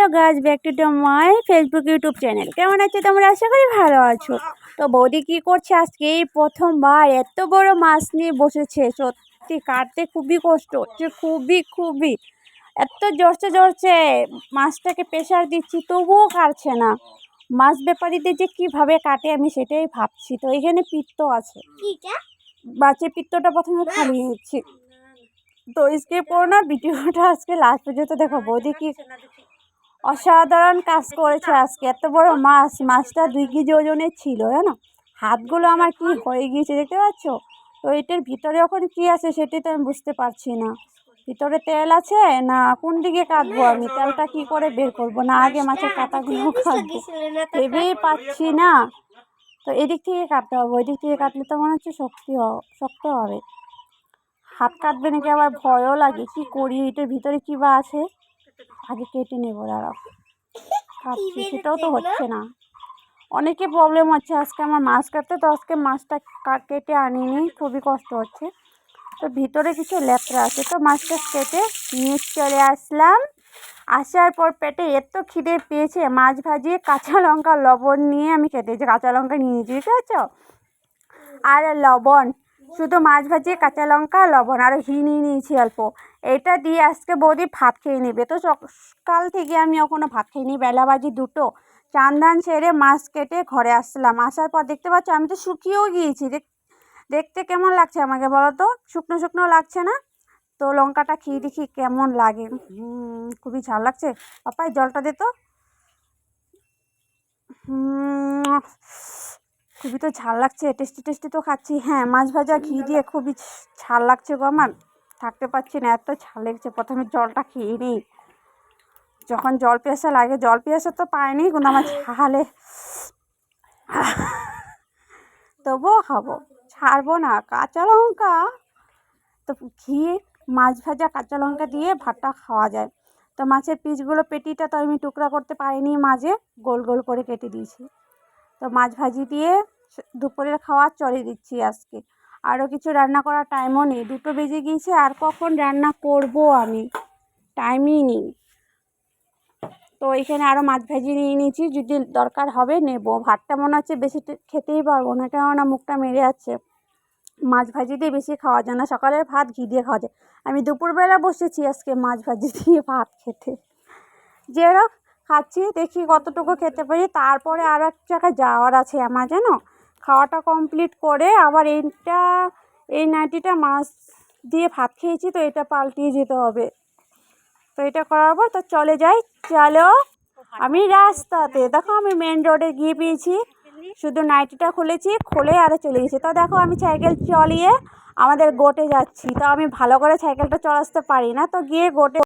Hello guys back to my Facebook YouTube channel কেমন আছো তোমরা আশা করি ভালো আছো তো বৌদি কী করছে আজকে এই প্রথমবার এত বড় মাছ নিয়ে বসেছে সত্যি কাটতে খুবই কষ্ট হচ্ছে খুবই খুবই এত জোরছে জোরছে মাছটাকে প্রেশার দিচ্ছি তবুও কাটছে না মাছ ব্যাপারীদের যে কীভাবে কাটে আমি সেটাই ভাবছি তো এখানে পিত্ত আছে মাছের পিত্তটা প্রথমে খালিয়ে নিচ্ছি তো স্কিপ করো না ভিডিওটা আজকে লাস্ট পর্যন্ত দেখো বৌদি কি অসাধারণ কাজ করেছে আজকে। এত বড় মাছ, মাছটা দুই কেজি ওজনের ছিল, জানো? হাতগুলো আমার কি হয়ে গিয়েছে দেখতে পাচ্ছ? তো এটার ভিতরে ওখানে কী আছে সেটি তো আমি বুঝতে পারছি না। ভিতরে তেল আছে না কোন দিকে কাটবো আমি? তেলটা কি করে বের করব? না আগে মাছের কাঁটাগুলো কাটবো। ভেবেই পাচ্ছি না। তো এদিক থেকে কাটতে হবে ওই দিক থেকে কাটলে তো মনে হচ্ছে শক্তি শক্ত হবে। হাত কাটবে নাকি? আবার ভয়ও লাগে। কি করি? এটার ভিতরে কি বা আছে? আগে কেটে নেব দাঁড়াও। কাটছি সেটাও তো হচ্ছে না। অনেকে প্রবলেম হচ্ছে আজকে আমার মাছ কাটতে তো আজকে মাছটা কেটে আনিনি খুবই কষ্ট হচ্ছে। তো ভিতরে কিছু ল্যাপড়া আছে তো মাছটা কেটে নিয়ে চলে আসলাম। আসার পর পেটে এত খিদে পেয়েছে মাছ ভাজিয়ে কাঁচা লঙ্কা লবণ নিয়ে আমি খেতেছি কাঁচা লঙ্কা নিয়ে নিয়েছি ঠিক আছে আর লবণ শুধু মাছ ভাজিয়ে কাঁচা লঙ্কা, লবণ, আর ঘি নিয়ে নিয়েছি অল্প। এটা দিয়ে আজকে বৌদি ভাত খেয়ে নেবে। তো সকাল থেকে আমি এখনও ভাত খাইনি। বেলা বাজি দুটো। চান ধান সেরে মাছ কেটে ঘরে আসলাম। আসার পর দেখতে পাচ্ছ, আমি তো শুকিয়েও গিয়েছি। দেখ দেখতে কেমন লাগছে আমাকে বলো তো? শুকনো শুকনো লাগছে না? তো লঙ্কাটা খেয়ে দেখি কেমন লাগে। খুবই ঝাল লাগছে। পাপাই জলটা দে তো। খুবই তো ঝাল লাগছে টেস্টি টেস্টি তো খাচ্ছি। হ্যাঁ মাছ ভাজা ঘি দিয়ে খুবই ঝাল লাগছে গো আমার। থাকতে পারছি না এত ঝাল লেগেছে। প্রথমে জলটা খেয়ে নিই। যখন জল পিয়াসা লাগে জল পিয়াসা তো পাইনি কিন্তু আমার ঝালে তবুও খাব। ছাড়বো না কাঁচা লঙ্কা। তো ঘি মাছ ভাজা কাঁচা লঙ্কা দিয়ে ভাতটা খাওয়া যায়। তো মাছের পিসগুলো পেটিটা তো আমি টুকরা করতে পারিনি মাঝে গোল গোল করে কেটে দিয়েছি। তো মাছ ভাজি দিয়ে দুপুরের খাওয়া চড়ে দিচ্ছি আজকে। আরও কিছু রান্না করার টাইমও নেই। দুটো বেজে গিয়েছে, আর কখন রান্না করব আমি? টাইমই নেই। তো এখানে আরও মাছ ভাজি নিয়ে নিয়েছি। যদি দরকার হবে নেব। ভাতটা মনে হচ্ছে বেশি খেতেই পারব না, কেননা মুখটা মেরে যাচ্ছে মাছ ভাজি দিয়ে বেশি খাওয়া যায় না। সকালের ভাত, ঘি দিয়ে খাওয়া যায়। আমি দুপুরবেলা বসেছি আজকে মাছ ভাজি দিয়ে ভাত খেতে। যেরকম খাচ্ছি, দেখি কতটুকু খেতে পারি। তারপরে আর এক জায়গায় যাওয়ার আছে আমার, জানো? খাওয়াটা কমপ্লিট করে আবার এইটা, এই নাইটিটা মাছ দিয়ে ভাত খেয়েছি, তো এটা পাল্টিয়ে যেতে হবে। তো এটা করার পর তো চলে যাই। চলো, আমি রাস্তাতে, দেখো আমি মেন রোডে গিয়ে পেয়েছি। শুধু নাইটিটা খুলেছি, খুলে আরে চলে গেছি। তো দেখো আমি সাইকেল চলিয়ে আমাদের গোটে যাচ্ছি। তো আমি ভালো করে সাইকেলটা চালাতে পারি না, তো গিয়ে গোটে